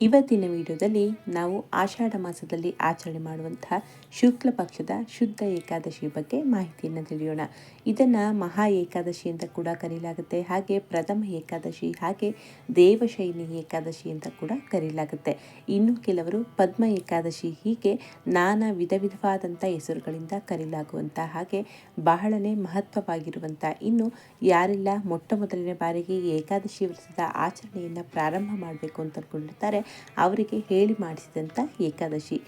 ಇವತ್ತಿನ ವಿಡಿಯೋದಲ್ಲಿ ನಾವು ಆಷಾಢ ಮಾಸದಲ್ಲಿ ಆಚರಣೆ ಮಾಡುವಂತಹ ಶುಕ್ಲ ಪಕ್ಷದ ಶುದ್ಧ ಏಕಾದಶಿ ಬಗ್ಗೆ ಮಾಹಿತಿಯನ್ನು ತಿಳಿಯೋಣ. ಇದನ್ನು ಮಹಾ ಏಕಾದಶಿ ಅಂತ ಕೂಡ ಕರೆಯಲಾಗುತ್ತೆ ಹಾಗೆ ಪ್ರಥಮ ಏಕಾದಶಿ, ಹಾಗೆ ದೇವಶೈನಿ ಏಕಾದಶಿ ಅಂತ ಕೂಡ ಕರೆಯಲಾಗುತ್ತೆ ಇನ್ನು ಕೆಲವರು ಪದ್ಮ ಏಕಾದಶಿ ಹೀಗೆ ನಾನಾ ವಿಧ ವಿಧವಾದಂಥ ಹೆಸರುಗಳಿಂದ ಕರೀಲಾಗುವಂಥ ಹಾಗೆ ಬಹಳನೇ ಮಹತ್ವವಾಗಿರುವಂಥ, ಇನ್ನು ಯಾರೆಲ್ಲ ಮೊಟ್ಟ ಮೊದಲನೇ ಬಾರಿಗೆ ಏಕಾದಶಿ ವ್ರತದ ಆಚರಣೆಯನ್ನು ಪ್ರಾರಂಭ ಮಾಡಬೇಕು ಅಂತ ಅಂದ್ಕೊಂಡಿರ್ತಾರೆ ಅವರಿಗೆ ಹೇಳಿ ಮಾಡಿಸಿದಂಥ ಏಕಾದಶಿ.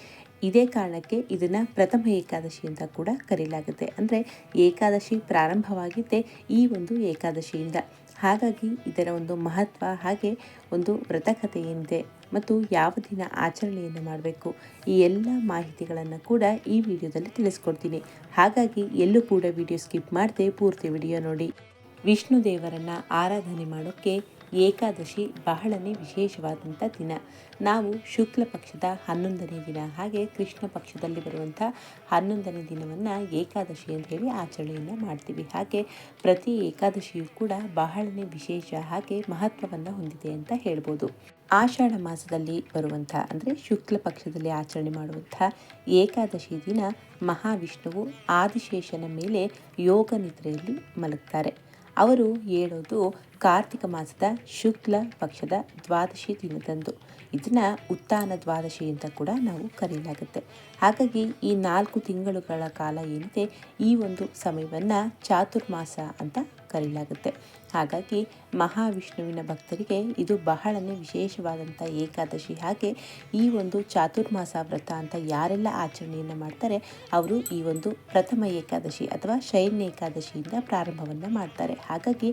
ಇದೇ ಕಾರಣಕ್ಕೆ ಇದನ್ನು ಪ್ರಥಮ ಏಕಾದಶಿ ಅಂತ ಕೂಡ ಕರೆಯಲಾಗುತ್ತೆ ಅಂದರೆ ಏಕಾದಶಿ ಪ್ರಾರಂಭವಾಗಿದ್ದೆ ಈ ಒಂದು ಏಕಾದಶಿಯಿಂದ. ಹಾಗಾಗಿ ಇದರ ಒಂದು ಮಹತ್ವ ಹಾಗೆ ಒಂದು ವ್ರತಕಥೆ ಏನಿದೆ ಮತ್ತು ಯಾವ ದಿನ ಆಚರಣೆಯನ್ನು ಮಾಡಬೇಕು ಈ ಎಲ್ಲ ಮಾಹಿತಿಗಳನ್ನು ಕೂಡ ಈ ವಿಡಿಯೋದಲ್ಲಿ ತಿಳಿಸ್ಕೊಡ್ತೀನಿ. ಹಾಗಾಗಿ ಎಲ್ಲೂ ಕೂಡ ವಿಡಿಯೋ ಸ್ಕಿಪ್ ಮಾಡದೆ ಪೂರ್ತಿ ವಿಡಿಯೋ ನೋಡಿ. ವಿಷ್ಣು ದೇವರನ್ನು ಆರಾಧನೆ ಮಾಡೋಕ್ಕೆ ಏಕಾದಶಿ ಬಹಳನೇ ವಿಶೇಷವಾದಂಥ ದಿನ. ನಾವು ಶುಕ್ಲ ಪಕ್ಷದ ಹನ್ನೊಂದನೇ ದಿನ, ಹಾಗೆ ಕೃಷ್ಣ ಪಕ್ಷದಲ್ಲಿ ಬರುವಂಥ ಹನ್ನೊಂದನೇ ದಿನವನ್ನು ಏಕಾದಶಿ ಅಂತ ಹೇಳಿ ಆಚರಣೆಯನ್ನು ಮಾಡ್ತೀವಿ. ಹಾಗೆ ಪ್ರತಿ ಏಕಾದಶಿಯು ಕೂಡ ಬಹಳನೇ ವಿಶೇಷ, ಹಾಗೆ ಮಹತ್ವವನ್ನು ಹೊಂದಿದೆ ಅಂತ ಹೇಳ್ಬೋದು. ಆಷಾಢ ಮಾಸದಲ್ಲಿ ಬರುವಂಥ, ಅಂದರೆ ಶುಕ್ಲ ಪಕ್ಷದಲ್ಲಿ ಆಚರಣೆ ಮಾಡುವಂಥ ಏಕಾದಶಿ ದಿನ ಮಹಾವಿಷ್ಣುವು ಆದಿಶೇಷನ ಮೇಲೆ ಯೋಗ ನಿದ್ರೆಯಲ್ಲಿ ಮಲಗ್ತಾರೆ. ಅವರು ಹೇಳೋದು ಕಾರ್ತಿಕ ಮಾಸದ ಶುಕ್ಲ ಪಕ್ಷದ ದ್ವಾದಶಿ ದಿನದಂದು. ಇದನ್ನು ಉತ್ತಾನ ದ್ವಾದಶಿ ಅಂತ ಕೂಡ ನಾವು ಕರೆಯಲಾಗುತ್ತೆ ಹಾಗಾಗಿ ಈ ನಾಲ್ಕು ತಿಂಗಳುಗಳ ಕಾಲ ಏನಿದೆ, ಈ ಒಂದು ಸಮಯವನ್ನು ಚಾತುರ್ಮಾಸ ಅಂತ ಕರೆಯಲಾಗುತ್ತೆ ಹಾಗಾಗಿ ಮಹಾವಿಷ್ಣುವಿನ ಭಕ್ತರಿಗೆ ಇದು ಬಹಳನೇ ವಿಶೇಷವಾದಂಥ ಏಕಾದಶಿ. ಹಾಗೆ ಈ ಒಂದು ಚಾತುರ್ಮಾಸ ವ್ರತ ಅಂತ ಯಾರೆಲ್ಲ ಆಚರಣೆಯನ್ನು ಮಾಡ್ತಾರೆ, ಅವರು ಈ ಒಂದು ಪ್ರಥಮ ಏಕಾದಶಿ ಅಥವಾ ಶೈನ್ಯ ಏಕಾದಶಿಯಿಂದ ಪ್ರಾರಂಭವನ್ನು ಮಾಡ್ತಾರೆ. ಹಾಗಾಗಿ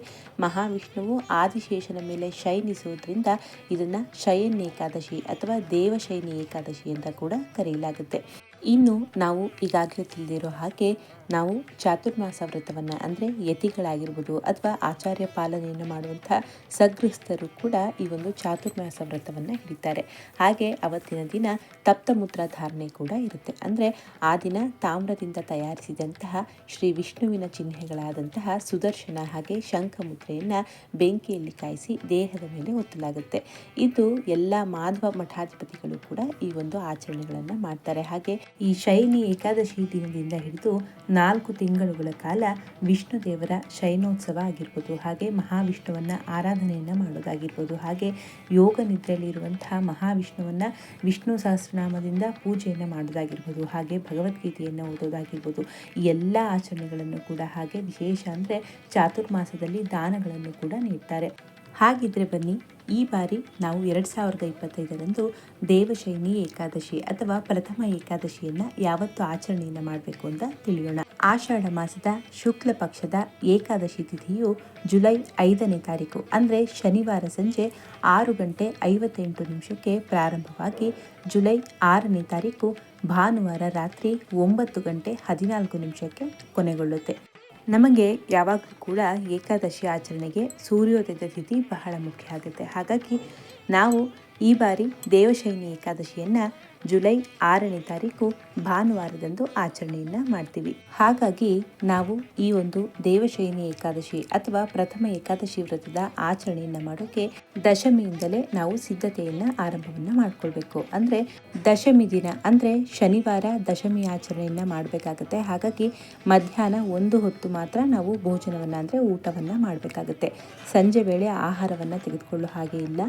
ಮಹಾವಿಷ್ಣುವು ಆದಿಶೇಷನ ಮೇಲೆ ಶಯನಿಸುವುದರಿಂದ ಇದನ್ನು ಶಯನ್ ಏಕಾದಶಿ ಅಥವಾ ದೇವಶಯನಿ ಏಕಾದಶಿ ಅಂತ ಕೂಡ ಕರೆಯಲಾಗುತ್ತೆ. ಇನ್ನು ನಾವು ಈಗಾಗಲೇ ತಿಳಿದಿರೋ ಹಾಗೆ ನಾವು ಚಾತುರ್ಮಾಸ ವ್ರತವನ್ನು ಅಂದರೆ ಯತಿಗಳಾಗಿರ್ಬೋದು ಅಥವಾ ಆಚಾರ್ಯ ಪಾಲನೆಯನ್ನು ಮಾಡುವಂಥ ಸಗೃಹಸ್ಥರು ಕೂಡ ಈ ಒಂದು ಚಾತುರ್ಮಾಸ ವ್ರತವನ್ನು ಹಿಡಿತಾರೆ. ಹಾಗೆ ಅವತ್ತಿನ ದಿನ ತಪ್ತ ಧಾರಣೆ ಕೂಡ ಇರುತ್ತೆ. ಅಂದರೆ ಆ ದಿನ ತಾಮ್ರದಿಂದ ತಯಾರಿಸಿದಂತಹ ಶ್ರೀ ವಿಷ್ಣುವಿನ ಚಿಹ್ನೆಗಳಾದಂತಹ ಸುದರ್ಶನ ಹಾಗೆ ಶಂಖ ಮುದ್ರೆಯನ್ನು ಬೆಂಕಿಯಲ್ಲಿ ಕಾಯಿಸಿ ದೇಹದ ಮೇಲೆ ಒತ್ತಲಾಗುತ್ತೆ. ಇದು ಎಲ್ಲ ಮಾಧವ ಮಠಾಧಿಪತಿಗಳು ಕೂಡ ಈ ಒಂದು ಆಚರಣೆಗಳನ್ನು ಮಾಡ್ತಾರೆ. ಹಾಗೆ ಈ ಶೈನಿ ಏಕಾದಶಿ ದಿನದಿಂದ ಹಿಡಿದು ನಾಲ್ಕು ತಿಂಗಳುಗಳ ಕಾಲ ವಿಷ್ಣು ದೇವರ ಶೈನೋತ್ಸವ ಆಗಿರ್ಬೋದು, ಹಾಗೆ ಮಹಾವಿಷ್ಣುವನ್ನು ಆರಾಧನೆಯನ್ನು ಮಾಡೋದಾಗಿರ್ಬೋದು, ಹಾಗೆ ಯೋಗ ನಿದ್ರೆಯಲ್ಲಿರುವಂತಹ ಮಹಾವಿಷ್ಣುವನ್ನು ವಿಷ್ಣು ಸಹಸ್ರನಾಮದಿಂದ ಪೂಜೆಯನ್ನು ಮಾಡೋದಾಗಿರ್ಬೋದು, ಹಾಗೆ ಭಗವದ್ಗೀತೆಯನ್ನು ಓದೋದಾಗಿರ್ಬೋದು, ಈ ಎಲ್ಲ ಆಚರಣೆಗಳನ್ನು ಕೂಡ ಹಾಗೆ ವಿಶೇಷ ಅಂದರೆ ಚಾತುರ್ಮಾಸದಲ್ಲಿ ದಾನಗಳನ್ನು ಕೂಡ ನೀಡ್ತಾರೆ. ಹಾಗಿದ್ರೆ ಬನ್ನಿ ಈ ಬಾರಿ ನಾವು ಎರಡು ಸಾವಿರದ ಇಪ್ಪತ್ತೈದರಂದು ದೇವಶೈನಿ ಏಕಾದಶಿ ಅಥವಾ ಪ್ರಥಮ ಏಕಾದಶಿಯನ್ನು ಯಾವತ್ತು ಆಚರಣೆಯನ್ನು ಮಾಡಬೇಕು ಅಂತ ತಿಳಿಯೋಣ. ಆಷಾಢ ಮಾಸದ ಶುಕ್ಲ ಪಕ್ಷದ ಏಕಾದಶಿ ತಿಥಿಯು ಜುಲೈ ಐದನೇ ತಾರೀಕು, ಅಂದರೆ ಶನಿವಾರ ಸಂಜೆ ಆರು ಗಂಟೆ ಐವತ್ತೆಂಟು ನಿಮಿಷಕ್ಕೆ ಪ್ರಾರಂಭವಾಗಿ ಜುಲೈ ಆರನೇ ತಾರೀಕು ಭಾನುವಾರ ರಾತ್ರಿ ಒಂಬತ್ತು ಗಂಟೆ ಹದಿನಾಲ್ಕು ನಿಮಿಷಕ್ಕೆ ಕೊನೆಗೊಳ್ಳುತ್ತೆ. ನಮಗೆ ಯಾವಾಗಲೂ ಕೂಡ ಏಕಾದಶಿ ಆಚರಣೆಗೆ ಸೂರ್ಯೋದಯದ ತಿಥಿ ಬಹಳ ಮುಖ್ಯ ಆಗುತ್ತೆ. ಹಾಗಾಗಿ ನಾವು ಈ ಬಾರಿ ದೇವಶೈನಿ ಏಕಾದಶಿಯನ್ನು ಜುಲೈ ಆರನೇ ತಾರೀಕು ಭಾನುವಾರದಂದು ಆಚರಣೆಯನ್ನು ಮಾಡ್ತೀವಿ. ಹಾಗಾಗಿ ನಾವು ಈ ಒಂದು ದೇವಶೈನಿ ಏಕಾದಶಿ ಅಥವಾ ಪ್ರಥಮ ಏಕಾದಶಿ ವ್ರತದ ಆಚರಣೆಯನ್ನು ಮಾಡೋಕೆ ದಶಮಿಯಿಂದಲೇ ನಾವು ಸಿದ್ಧತೆಯನ್ನು ಆರಂಭವನ್ನು ಮಾಡ್ಕೊಳ್ಬೇಕು. ಅಂದರೆ ದಶಮಿ ದಿನ, ಅಂದರೆ ಶನಿವಾರ ದಶಮಿ ಆಚರಣೆಯನ್ನು ಮಾಡಬೇಕಾಗತ್ತೆ. ಹಾಗಾಗಿ ಮಧ್ಯಾಹ್ನ ಒಂದು ಹೊತ್ತು ಮಾತ್ರ ನಾವು ಭೋಜನವನ್ನು, ಅಂದರೆ ಊಟವನ್ನು ಮಾಡಬೇಕಾಗತ್ತೆ. ಸಂಜೆ ವೇಳೆ ಆಹಾರವನ್ನು ತೆಗೆದುಕೊಳ್ಳೋ ಹಾಗೆ ಇಲ್ಲ.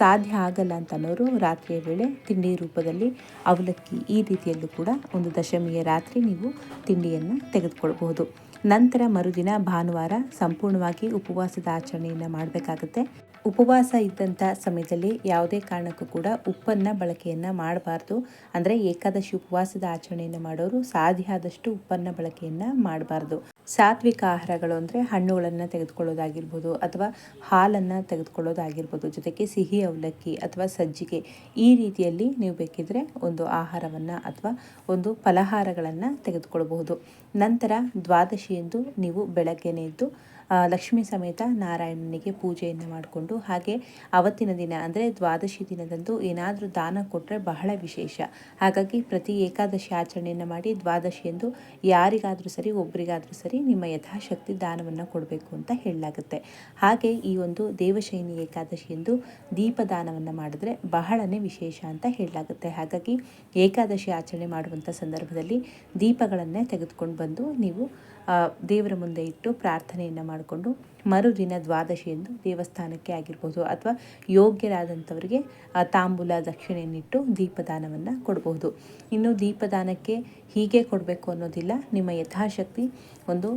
ಸಾಧ್ಯ ಆಗಲ್ಲ ಅಂತ ಅನ್ನೋರು ರಾತ್ರಿಯ ವೇಳೆ ತಿಂಡಿ ರೂಪದಲ್ಲಿ ಅವಲಕ್ಕಿ ಈ ರೀತಿಯಲ್ಲೂ ಕೂಡ ಒಂದು ದಶಮಿಯ ರಾತ್ರಿ ನೀವು ತಿಂಡಿಯನ್ನು ತೆಗೆದುಕೊಳ್ಬಹುದು. ನಂತರ ಮರುದಿನ ಭಾನುವಾರ ಸಂಪೂರ್ಣವಾಗಿ ಉಪವಾಸದ ಆಚರಣೆಯನ್ನು ಮಾಡಬೇಕಾಗುತ್ತೆ. ಉಪವಾಸ ಇದ್ದಂಥ ಸಮಯದಲ್ಲಿ ಯಾವುದೇ ಕಾರಣಕ್ಕೂ ಕೂಡ ಉಪ್ಪನ್ನು ಬಳಕೆಯನ್ನು ಮಾಡಬಾರ್ದು. ಅಂದರೆ ಏಕಾದಶಿ ಉಪವಾಸದ ಆಚರಣೆಯನ್ನು ಮಾಡೋರು ಸಾಧ್ಯ ಆದಷ್ಟು ಉಪ್ಪನ್ನು ಬಳಕೆಯನ್ನು ಮಾಡಬಾರ್ದು. ಸಾತ್ವಿಕ ಆಹಾರಗಳು ಅಂದರೆ ಹಣ್ಣುಗಳನ್ನು ತೆಗೆದುಕೊಳ್ಳೋದಾಗಿರ್ಬೋದು ಅಥವಾ ಹಾಲನ್ನು ತೆಗೆದುಕೊಳ್ಳೋದಾಗಿರ್ಬೋದು ಜೊತೆಗೆ ಸಿಹಿ ಅವಲಕ್ಕಿ ಅಥವಾ ಸಜ್ಜಿಗೆ. ಈ ರೀತಿಯಲ್ಲಿ ನೀವು ಬೇಕಿದ್ರೆ ಒಂದು ಆಹಾರವನ್ನು ಅಥವಾ ಒಂದು ಫಲಹಾರಗಳನ್ನು ತೆಗೆದುಕೊಳ್ಳಬಹುದು. ನಂತರ ದ್ವಾದಶಿಯಂದು ನೀವು ಬೆಳಗ್ಗೆನೇ ಇದ್ದು ಆ, ಲಕ್ಷ್ಮೀ ಸಮೇತ ನಾರಾಯಣನಿಗೆ ಪೂಜೆಯನ್ನು ಮಾಡಿಕೊಂಡು ಹಾಗೆ ಅವತ್ತಿನ ದಿನ, ಅಂದರೆ ದ್ವಾದಶಿ ದಿನದಂದು ಏನಾದರೂ ದಾನ ಕೊಟ್ಟರೆ ಬಹಳ ವಿಶೇಷ. ಹಾಗಾಗಿ ಪ್ರತಿ ಏಕಾದಶಿ ಆಚರಣೆಯನ್ನು ಮಾಡಿ ದ್ವಾದಶಿಯಂದು ಯಾರಿಗಾದರೂ ಸರಿ ಒಬ್ಬರಿಗಾದರೂ ಸರಿ ನಿಮ್ಮ ಯಥಾಶಕ್ತಿ ದಾನವನ್ನು ಕೊಡಬೇಕು ಅಂತ ಹೇಳಲಾಗುತ್ತೆ. ಹಾಗೆ ಈ ಒಂದು ದೇವಶೈನಿ ಏಕಾದಶಿಯಂದು ದೀಪದಾನವನ್ನು ಮಾಡಿದ್ರೆ ಬಹಳನೇ ವಿಶೇಷ ಅಂತ ಹೇಳಲಾಗುತ್ತೆ. ಹಾಗಾಗಿ ಏಕಾದಶಿ ಆಚರಣೆ ಮಾಡುವಂಥ ಸಂದರ್ಭದಲ್ಲಿ ದೀಪಗಳನ್ನೇ ತೆಗೆದುಕೊಂಡು ಬಂದು ನೀವು ದೇವರ ಮುಂದೆ ಇಟ್ಟು ಪ್ರಾರ್ಥನೆಯನ್ನು ಮಾಡಿಕೊಂಡು ಮರುದಿನ ದ್ವಾದಶಿಯಂದು ದೇವಸ್ಥಾನಕ್ಕೆ ಆಗಿರ್ಬೋದು ಅಥವಾ ಯೋಗ್ಯರಾದಂಥವರಿಗೆ ತಾಂಬೂಲ ದಕ್ಷಿಣೆಯನ್ನಿಟ್ಟು ದೀಪದಾನವನ್ನು ಕೊಡಬಹುದು ಇನ್ನು ದೀಪದಾನಕ್ಕೆ ಹೀಗೆ ಕೊಡಬೇಕು ಅನ್ನೋದಿಲ್ಲ. ನಿಮ್ಮ ಯಥಾಶಕ್ತಿ ಒಂದು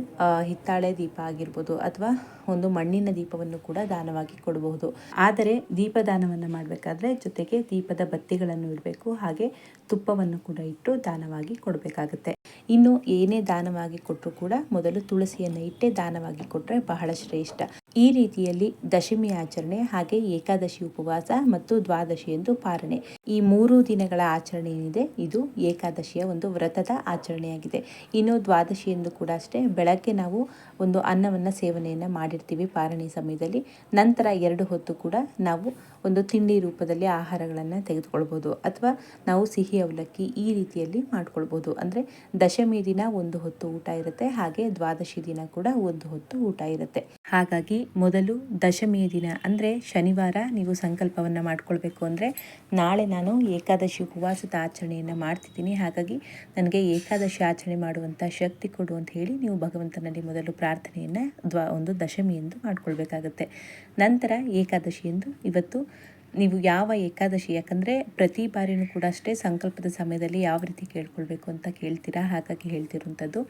ಹಿತ್ತಾಳೆ ದೀಪ ಆಗಿರ್ಬೋದು ಅಥವಾ ಒಂದು ಮಣ್ಣಿನ ದೀಪವನ್ನು ಕೂಡ ದಾನವಾಗಿ ಕೊಡಬಹುದು ಆದರೆ ದೀಪದಾನವನ್ನು ಮಾಡಬೇಕಾದ್ರೆ ಜೊತೆಗೆ ದೀಪದ ಬತ್ತಿಗಳನ್ನು ಇಡಬೇಕು, ಹಾಗೆ ತುಪ್ಪವನ್ನು ಕೂಡ ಇಟ್ಟು ದಾನವಾಗಿ ಕೊಡಬೇಕಾಗುತ್ತೆ. ಇನ್ನು ಏನೇ ದಾನವಾಗಿ ಕೊಟ್ಟರು ಕೂಡ ಮೊದಲು ತುಳಸಿಯನ್ನು ಇಟ್ಟೇ ದಾನವಾಗಿ ಕೊಟ್ಟರೆ ಬಹಳ ಶ್ರೇಷ್ಠ. ಈ ರೀತಿಯಲ್ಲಿ ದಶಮಿ ಆಚರಣೆ ಹಾಗೆ ಏಕಾದಶಿ ಉಪವಾಸ ಮತ್ತು ದ್ವಾದಶಿ ಎಂದು ಪಾರಣೆ. ಈ ಮೂರು ದಿನಗಳ ಆಚರಣೆ ಏನಿದೆ, ಇದು ಏಕಾದಶಿಯ ಒಂದು ವ್ರತದ ಆಚರಣೆಯಾಗಿದೆ. ಇನ್ನು ದ್ವಾದಶಿ ಎಂದು ಕೂಡ ಅಷ್ಟೇ, ಬೆಳಗ್ಗೆ ನಾವು ಒಂದು ಅನ್ನವನ್ನು ಸೇವನೆಯನ್ನು ಮಾಡಿರ್ತೀವಿ ಪಾರಣೆ ಸಮಯದಲ್ಲಿ. ನಂತರ ಎರಡು ಹೊತ್ತು ಕೂಡ ನಾವು ಒಂದು ತಿಂಡಿ ರೂಪದಲ್ಲಿ ಆಹಾರಗಳನ್ನು ತೆಗೆದುಕೊಳ್ಬೋದು ಅಥವಾ ನಾವು ಸಿಹಿ ಅವಲಕ್ಕಿ ಈ ರೀತಿಯಲ್ಲಿ ಮಾಡ್ಕೊಳ್ಬೋದು. ಅಂದರೆ ದಶಮಿ ದಿನ ಒಂದು ಹೊತ್ತು ಊಟ ಇರುತ್ತೆ, ಹಾಗೆ ದ್ವಾದಶಿ ದಿನ ಕೂಡ ಒಂದು ಹೊತ್ತು ಊಟ ಇರುತ್ತೆ. ಹಾಗಾಗಿ ಮೊದಲು ದಶಮಿಯ ದಿನ, ಅಂದರೆ ಶನಿವಾರ ನೀವು ಸಂಕಲ್ಪವನ್ನು ಮಾಡಿಕೊಳ್ಬೇಕು ಅಂದರೆ ನಾಳೆ ನಾನು ಏಕಾದಶಿ ಉಪವಾಸದ ಆಚರಣೆಯನ್ನು ಮಾಡ್ತಿದ್ದೀನಿ. ಹಾಗಾಗಿ ನನಗೆ ಏಕಾದಶಿ ಆಚರಣೆ ಮಾಡುವಂಥ ಶಕ್ತಿ ಕೊಡು ಅಂತ ಹೇಳಿ ನೀವು ಭಗವಂತನಲ್ಲಿ ಮೊದಲು ಪ್ರಾರ್ಥನೆಯನ್ನು ದ್ವಾ ಒಂದು ದಶಮಿ ಎಂದು ಮಾಡಿಕೊಳ್ಬೇಕಾಗುತ್ತೆ. ನಂತರ ಏಕಾದಶಿ ಎಂದು ಇವತ್ತು ನೀವು ಯಾವ ಏಕಾದಶಿ, ಯಾಕಂದರೆ ಪ್ರತಿ ಬಾರಿನೂ ಕೂಡ ಅಷ್ಟೇ ಸಂಕಲ್ಪದ ಸಮಯದಲ್ಲಿ ಯಾವ ರೀತಿ ಕೇಳ್ಕೊಳ್ಬೇಕು ಅಂತ ಕೇಳ್ತೀರಾ? ಹಾಗಾಗಿ ಹೇಳ್ತಿರುವಂಥದ್ದು,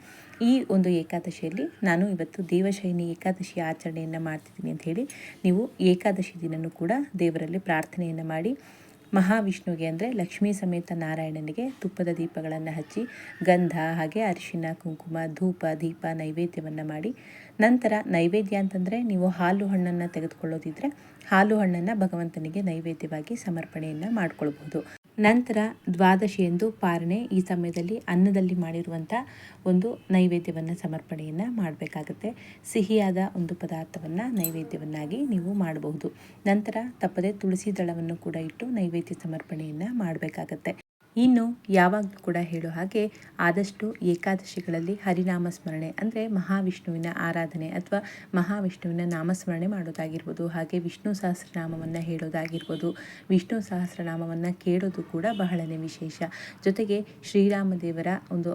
ಈ ಒಂದು ಏಕಾದಶಿಯಲ್ಲಿ ನಾನು ಇವತ್ತು ದೇವಶೈನಿ ಏಕಾದಶಿ ಆಚರಣೆಯನ್ನು ಮಾಡ್ತಿದ್ದೀನಿ ಅಂತ ಹೇಳಿ, ನೀವು ಏಕಾದಶಿ ದಿನನೂ ಕೂಡ ದೇವರಲ್ಲಿ ಪ್ರಾರ್ಥನೆಯನ್ನು ಮಾಡಿ ಮಹಾವಿಷ್ಣುವಿಗೆ ಅಂದರೆ ಲಕ್ಷ್ಮೀ ಸಮೇತ ನಾರಾಯಣನಿಗೆ ತುಪ್ಪದ ದೀಪಗಳನ್ನು ಹಚ್ಚಿ ಗಂಧ ಹಾಗೆ ಅರಿಶಿನ, ಕುಂಕುಮ, ಧೂಪ, ದೀಪ ನೈವೇದ್ಯವನ್ನು ಮಾಡಿ ನಂತರ ನೈವೇದ್ಯ ಅಂತಂದರೆ ನೀವು ಹಾಲು ಹಣ್ಣನ್ನು ತೆಗೆದುಕೊಳ್ಳೋದಿದ್ರೆ ಹಾಲು ಹಣ್ಣನ್ನು ಭಗವಂತನಿಗೆ ನೈವೇದ್ಯವಾಗಿ ಸಮರ್ಪಣೆಯನ್ನು ಮಾಡ್ಕೊಳ್ಬೋದು ನಂತರ ದ್ವಾದಶಿ ಎಂದು ಪಾರಣೆ ಈ ಸಮಯದಲ್ಲಿ ಅನ್ನದಲ್ಲಿ ಮಾಡಿರುವಂಥ ಒಂದು ನೈವೇದ್ಯವನ್ನು ಸಮರ್ಪಣೆಯನ್ನು ಮಾಡಬೇಕಾಗುತ್ತೆ. ಸಿಹಿಯಾದ ಒಂದು ಪದಾರ್ಥವನ್ನು ನೈವೇದ್ಯವನ್ನಾಗಿ ನೀವು ಮಾಡಬಹುದು. ನಂತರ ತಪ್ಪದೆ ತುಳಸಿ ದಳವನ್ನು ಕೂಡ ಇಟ್ಟು ನೈವೇದ್ಯ ಸಮರ್ಪಣೆಯನ್ನು ಮಾಡಬೇಕಾಗತ್ತೆ. ಇನ್ನು ಯಾವಾಗಲೂ ಕೂಡ ಹೇಳೋ ಹಾಗೆ ಆದಷ್ಟು ಏಕಾದಶಿಗಳಲ್ಲಿ ಹರಿನಾಮ ಸ್ಮರಣೆ, ಅಂದರೆ ಮಹಾವಿಷ್ಣುವಿನ ಆರಾಧನೆ ಅಥವಾ ಮಹಾವಿಷ್ಣುವಿನ ನಾಮಸ್ಮರಣೆ ಮಾಡೋದಾಗಿರ್ಬೋದು, ಹಾಗೆ ವಿಷ್ಣು ಸಹಸ್ರನಾಮವನ್ನು ಹೇಳೋದಾಗಿರ್ಬೋದು, ವಿಷ್ಣು ಸಹಸ್ರನಾಮವನ್ನು ಕೇಳೋದು ಕೂಡ ಬಹಳನೇ ವಿಶೇಷ. ಜೊತೆಗೆ ಶ್ರೀರಾಮ ದೇವರ ಒಂದು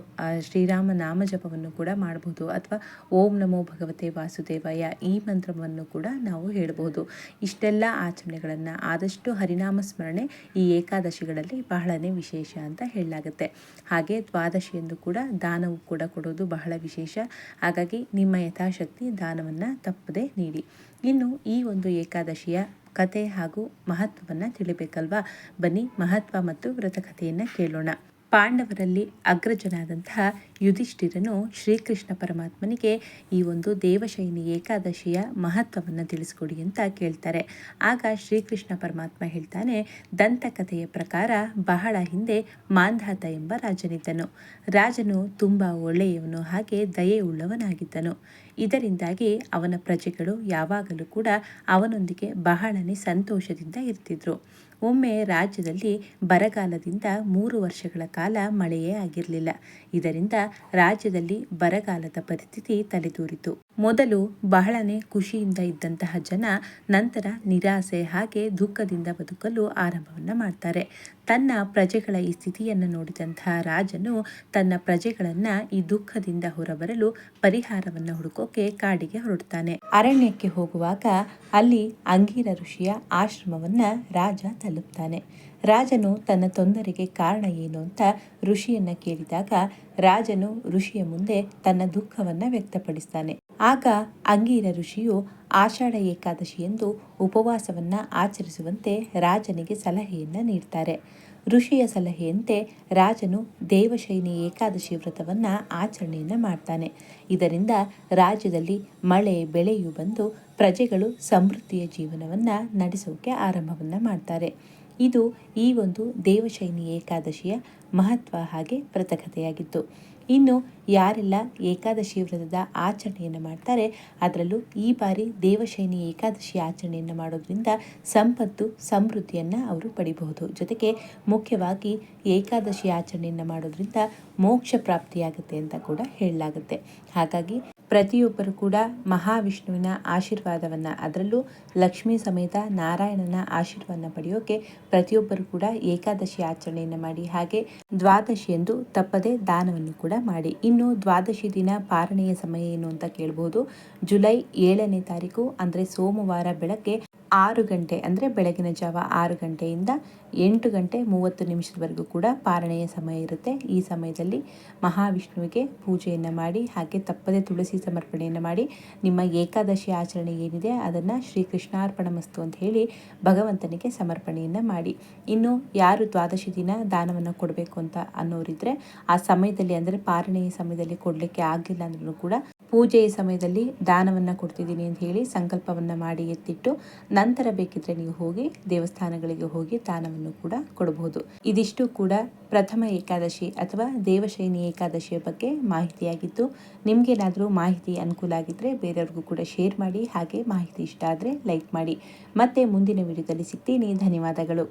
ಶ್ರೀರಾಮ ನಾಮ ಜಪವನ್ನು ಕೂಡ ಮಾಡಬಹುದು ಅಥವಾ ಓಂ ನಮೋ ಭಗವತೆ ವಾಸುದೇವಾಯ ಈ ಮಂತ್ರವನ್ನು ಕೂಡ ನಾವು ಹೇಳಬಹುದು ಇಷ್ಟೆಲ್ಲ ಆಚರಣೆಗಳನ್ನು ಆದಷ್ಟು ಹರಿನಾಮ ಸ್ಮರಣೆ ಈ ಏಕಾದಶಿಗಳಲ್ಲಿ ಬಹಳನೇ ವಿಶೇಷ. ಅಂತ ಹೇಳಲಾಗುತ್ತೆ. ಹಾಗೆ ದ್ವಾದಶಿಯಂದು ಕೂಡ ದಾನವು ಕೂಡ ಕೊಡೋದು ಬಹಳ ವಿಶೇಷ. ಹಾಗಾಗಿ ನಿಮ್ಮ ಯಥಾಶಕ್ತಿ ದಾನವನ್ನು ತಪ್ಪದೆ ನೀಡಿ. ಇನ್ನು ಈ ಒಂದು ಏಕಾದಶಿಯ ಕತೆ ಹಾಗೂ ಮಹತ್ವವನ್ನು ತಿಳಿಬೇಕಲ್ವಾ? ಬನ್ನಿ ಮಹತ್ವ ಮತ್ತು ವ್ರತಕಥೆಯನ್ನು ಕೇಳೋಣ. ಪಾಂಡವರಲ್ಲಿ ಅಗ್ರಜನಾದಂತಹ ಯುಧಿಷ್ಠಿರನು ಶ್ರೀಕೃಷ್ಣ ಪರಮಾತ್ಮನಿಗೆ ಈ ಒಂದು ದೇವಶೈನಿ ಏಕಾದಶಿಯ ಮಹತ್ವವನ್ನು ತಿಳಿಸ್ಕೊಡಿ ಅಂತ ಕೇಳ್ತಾರೆ. ಆಗ ಶ್ರೀಕೃಷ್ಣ ಪರಮಾತ್ಮ ಹೇಳ್ತಾನೆ ದಂತಕಥೆಯ ಪ್ರಕಾರ ಬಹಳ ಹಿಂದೆ ಮಾಂಧಾತ ಎಂಬ ರಾಜನಿದ್ದನು. ರಾಜನು ತುಂಬ ಒಳ್ಳೆಯವನು ಹಾಗೆ ದಯೆಯುಳ್ಳವನಾಗಿದ್ದನು ಇದರಿಂದಾಗಿ ಅವನ ಪ್ರಜೆಗಳು ಯಾವಾಗಲೂ ಕೂಡ ಅವನೊಂದಿಗೆ ಬಹಳನೇ ಸಂತೋಷದಿಂದ ಇರ್ತಿದ್ರು. ಒಮ್ಮೆ ರಾಜ್ಯದಲ್ಲಿ ಬರಗಾಲದಿಂದ ಮೂರು ವರ್ಷಗಳ ಕಾಲ ಮಳೆಯೇ ಆಗಿರಲಿಲ್ಲ. ಇದರಿಂದ ರಾಜ್ಯದಲ್ಲಿ ಬರಗಾಲದ ಪರಿಸ್ಥಿತಿ ತಲೆದೂರಿತು. ಮೊದಲು ಬಹಳನೇ ಖುಷಿಯಿಂದ ಇದ್ದಂತಹ ಜನ ನಂತರ ನಿರಾಸೆ ಹಾಗೆ ದುಃಖದಿಂದ ಬದುಕಲು ಆರಂಭವನ್ನು ಮಾಡ್ತಾರೆ. ತನ್ನ ಪ್ರಜೆಗಳ ಈ ಸ್ಥಿತಿಯನ್ನು ನೋಡಿದಂತಹ ರಾಜನು ತನ್ನ ಪ್ರಜೆಗಳನ್ನು ಈ ದುಃಖದಿಂದ ಹೊರಬರಲು ಪರಿಹಾರವನ್ನು ಹುಡುಕೋಕೆ ಕಾಡಿಗೆ ಹೊರಡ್ತಾನೆ ಅರಣ್ಯಕ್ಕೆ ಹೋಗುವಾಗ ಅಲ್ಲಿ ಅಂಗೀರ ಋಷಿಯ ಆಶ್ರಮವನ್ನ ರಾಜ ತಲುಪ್ತಾನೆ. ರಾಜನು ತನ್ನ ತೊಂದರೆಗೆ ಕಾರಣ ಏನು ಅಂತ ಋಷಿಯನ್ನ ಕೇಳಿದಾಗ ರಾಜನು ಋಷಿಯ ಮುಂದೆ ತನ್ನ ದುಃಖವನ್ನ ವ್ಯಕ್ತಪಡಿಸ್ತಾನೆ. ಆಗ ಅಂಗೀರ ಋಷಿಯು ಆಷಾಢ ಏಕಾದಶಿಯಂದು ಉಪವಾಸವನ್ನು ಆಚರಿಸುವಂತೆ ರಾಜನಿಗೆ ಸಲಹೆಯನ್ನು ನೀಡ್ತಾರೆ. ಋಷಿಯ ಸಲಹೆಯಂತೆ ರಾಜನು ದೇವಶೈನಿ ಏಕಾದಶಿ ವ್ರತವನ್ನ ಆಚರಣೆಯನ್ನು ಮಾಡ್ತಾನೆ. ಇದರಿಂದ ರಾಜ್ಯದಲ್ಲಿ ಮಳೆ, ಬೆಳೆಯು ಬಂದು ಪ್ರಜೆಗಳು ಸಮೃದ್ಧಿಯ ಜೀವನವನ್ನ ನಡೆಸೋಕೆ ಆರಂಭವನ್ನು ಮಾಡ್ತಾರೆ. ಇದು ಈ ಒಂದು ದೇವಶೈನಿ ಏಕಾದಶಿಯ ಮಹತ್ವ ಹಾಗೆ ಪ್ರತಕತೆಯಾಗಿತ್ತು ಇನ್ನು ಯಾರೆಲ್ಲ ಏಕಾದಶಿ ವ್ರತದ ಆಚರಣೆಯನ್ನು ಮಾಡ್ತಾರೆ, ಅದರಲ್ಲೂ ಈ ಬಾರಿ ದೇವಶೈನಿ ಏಕಾದಶಿ ಆಚರಣೆಯನ್ನು ಮಾಡೋದ್ರಿಂದ ಸಂಪತ್ತು, ಸಮೃದ್ಧಿಯನ್ನು ಅವರು ಪಡಿಬಹುದು. ಜೊತೆಗೆ ಮುಖ್ಯವಾಗಿ ಏಕಾದಶಿ ಆಚರಣೆಯನ್ನು ಮಾಡೋದ್ರಿಂದ ಮೋಕ್ಷ ಪ್ರಾಪ್ತಿಯಾಗುತ್ತೆ ಅಂತ ಕೂಡ ಹೇಳಲಾಗುತ್ತೆ. ಹಾಗಾಗಿ ಪ್ರತಿಯೊಬ್ಬರು ಕೂಡ ಮಹಾವಿಷ್ಣುವಿನ ಆಶೀರ್ವಾದವನ್ನು, ಅದರಲ್ಲೂ ಲಕ್ಷ್ಮೀ ಸಮೇತ ನಾರಾಯಣನ ಆಶೀರ್ವಾದ ಪಡೆಯೋಕೆ ಪ್ರತಿಯೊಬ್ಬರು ಕೂಡ ಏಕಾದಶಿ ಆಚರಣೆಯನ್ನು ಮಾಡಿ, ಹಾಗೆ ದ್ವಾದಶಿ ಎಂದು ತಪ್ಪದೆ ದಾನವನ್ನು ಕೂಡ ಮಾಡಿ. ಇನ್ನು ದ್ವಾದಶಿ ದಿನ ಪಾರಣೆಯ ಸಮಯ ಏನು ಅಂತ ಕೇಳಬಹುದು ಜುಲೈ ಏಳನೇ ತಾರೀಕು, ಅಂದರೆ ಸೋಮವಾರ ಬೆಳಗ್ಗೆ ಆರು ಗಂಟೆ, ಅಂದರೆ ಬೆಳಗಿನ ಜಾವ ಆರು ಗಂಟೆಯಿಂದ ಎಂಟು ಗಂಟೆ ಮೂವತ್ತು ನಿಮಿಷದವರೆಗೂ ಕೂಡ ಪಾರಣೆಯ ಸಮಯ ಇರುತ್ತೆ. ಈ ಸಮಯದಲ್ಲಿ ಮಹಾವಿಷ್ಣುವಿಗೆ ಪೂಜೆಯನ್ನು ಮಾಡಿ, ಹಾಗೆ ತಪ್ಪದೆ ತುಳಸಿ ಸಮರ್ಪಣೆಯನ್ನು ಮಾಡಿ, ನಿಮ್ಮ ಏಕಾದಶಿ ಆಚರಣೆ ಏನಿದೆ ಅದನ್ನು ಶ್ರೀ ಕೃಷ್ಣಾರ್ಪಣ ಮಸ್ತು ಅಂತ ಹೇಳಿ ಭಗವಂತನಿಗೆ ಸಮರ್ಪಣೆಯನ್ನು ಮಾಡಿ. ಇನ್ನು ಯಾರು ದ್ವಾದಶಿ ದಿನ ದಾನವನ್ನು ಕೊಡಬೇಕು ಅಂತ ಅನ್ನೋರಿದ್ರೆ ಆ ಸಮಯದಲ್ಲಿ ಅಂದರೆ ಪಾರಣೆಯ ಸಮಯದಲ್ಲಿ ಕೊಡಲಿಕ್ಕೆ ಆಗಲಿಲ್ಲ ಅಂದ್ರೂ ಕೂಡ ಪೂಜೆಯ ಸಮಯದಲ್ಲಿ ದಾನವನ್ನು ಕೊಡ್ತಿದ್ದೀನಿ ಅಂತ ಹೇಳಿ ಸಂಕಲ್ಪವನ್ನು ಮಾಡಿ ಎತ್ತಿಟ್ಟು ನಂತರ ಬೇಕಿದ್ರೆ ನೀವು ಹೋಗಿ ದೇವಸ್ಥಾನಗಳಿಗೆ ಹೋಗಿ ದಾನವನ್ನು ಕೂಡ ಕೊಡಬಹುದು. ಇದಿಷ್ಟು ಕೂಡ ಪ್ರಥಮ ಏಕಾದಶಿ ಅಥವಾ ದೇವಶೈನಿ ಏಕಾದಶಿಯ ಬಗ್ಗೆ ಮಾಹಿತಿಯಾಗಿತ್ತು. ನಿಮಗೇನಾದರೂ ಮಾಹಿತಿ ಅನುಕೂಲ ಆಗಿದ್ದರೆ ಬೇರೆಯವ್ರಿಗೂ ಕೂಡ ಶೇರ್ ಮಾಡಿ, ಹಾಗೆ ಮಾಹಿತಿ ಇಷ್ಟ ಆದರೆ ಲೈಕ್ ಮಾಡಿ. ಮತ್ತೆ ಮುಂದಿನ ವಿಡಿಯೋದಲ್ಲಿ ಸಿಗ್ತೀನಿ. ಧನ್ಯವಾದಗಳು.